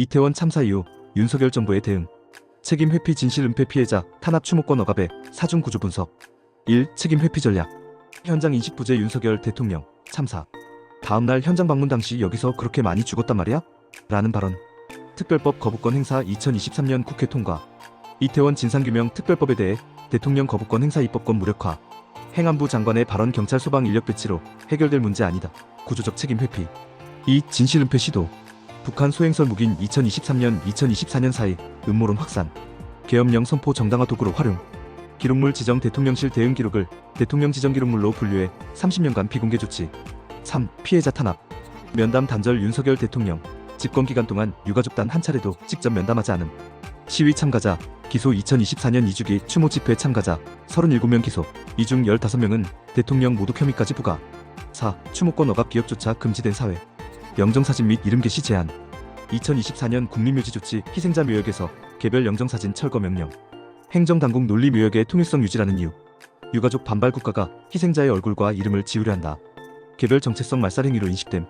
이태원 참사 이후 윤석열 정부의 대응 책임 회피 진실 은폐 피해자 탄압 추모권 억압의 사중 구조 분석. 1. 책임 회피 전략. 현장 인식 부재 윤석열 대통령 참사. 다음날 현장 방문 당시 여기서 그렇게 많이 죽었단 말이야? 라는 발언. 특별법 거부권 행사 2023년 국회 통과. 이태원 진상규명 특별법에 대해 대통령 거부권 행사 입법권 무력화. 행안부 장관의 발언 경찰 소방 인력 배치로 해결될 문제 아니다. 구조적 책임 회피. 2. 진실 은폐 시도 북한 소행설 무기인 2023년 2024년 사이 음모론 확산 계엄령 선포 정당화 도구로 활용 기록물 지정 대통령실 대응 기록을 대통령 지정 기록물로 분류해 30년간 비공개 조치 3. 피해자 탄압 면담 단절 윤석열 대통령 집권 기간 동안 유가족 단 한 차례도 직접 면담하지 않음 시위 참가자 기소 2024년 2주기 추모 집회 참가자 37명 기소 이 중 15명은 대통령 모독 혐의까지 부과 4. 추모권 억압 기업조차 금지된 사회 영정사진 및 이름 게시 제한 2024년 국민묘지 조치 희생자 묘역에서 개별 영정사진 철거 명령. 행정당국 논리 묘역의 통일성 유지라는 이유. 유가족 반발 국가가 희생자의 얼굴과 이름을 지우려 한다. 개별 정체성 말살 행위로 인식됨.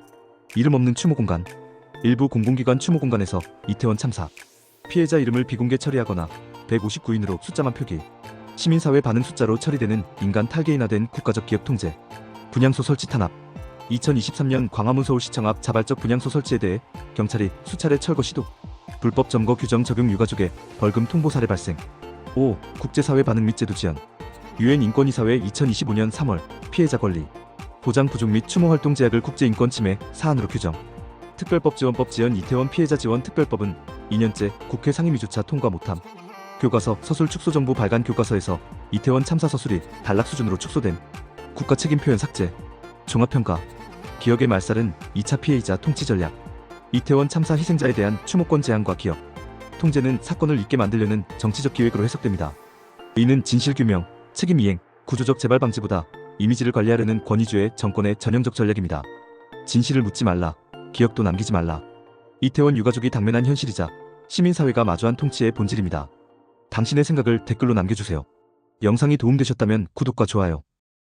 이름 없는 추모 공간. 일부 공공기관 추모 공간에서 이태원 참사. 피해자 이름을 비공개 처리하거나 159인으로 숫자만 표기. 시민사회 반응 숫자로 처리되는 인간 탈계인화된 국가적 기업 통제. 분향소 설치 탄압 2023년 광화문 서울시청 앞 자발적 분향소 설치에 대해 경찰이 수차례 철거 시도 불법 점거 규정 적용 유가족의 벌금 통보 사례 발생. 5. 국제사회 반응 및 제도 지연. 유엔 인권이사회 2025년 3월 피해자 권리 보장 부족 및 추모 활동 제약을 국제인권 침해 사안으로 규정. 특별법 지원법 지연 이태원 피해자 지원 특별법은 2년째 국회 상임위조차 통과 못함. 교과서 서술 축소 정보 발간 교과서에서 이태원 참사 서술이 단락 수준으로 축소됨 국가 책임 표현 삭제. 종합평가 기억의 말살은 2차 피해이자 통치 전략 이태원 참사 희생자에 대한 추모권 제한과 기억 통제는 사건을 잊게 만들려는 정치적 기획으로 해석됩니다. 이는 진실 규명, 책임 이행, 구조적 재발 방지보다 이미지를 관리하려는 권위주의 정권의 전형적 전략입니다. 진실을 묻지 말라, 기억도 남기지 말라. 이태원 유가족이 당면한 현실이자 시민사회가 마주한 통치의 본질입니다. 당신의 생각을 댓글로 남겨주세요. 영상이 도움되셨다면 구독과 좋아요,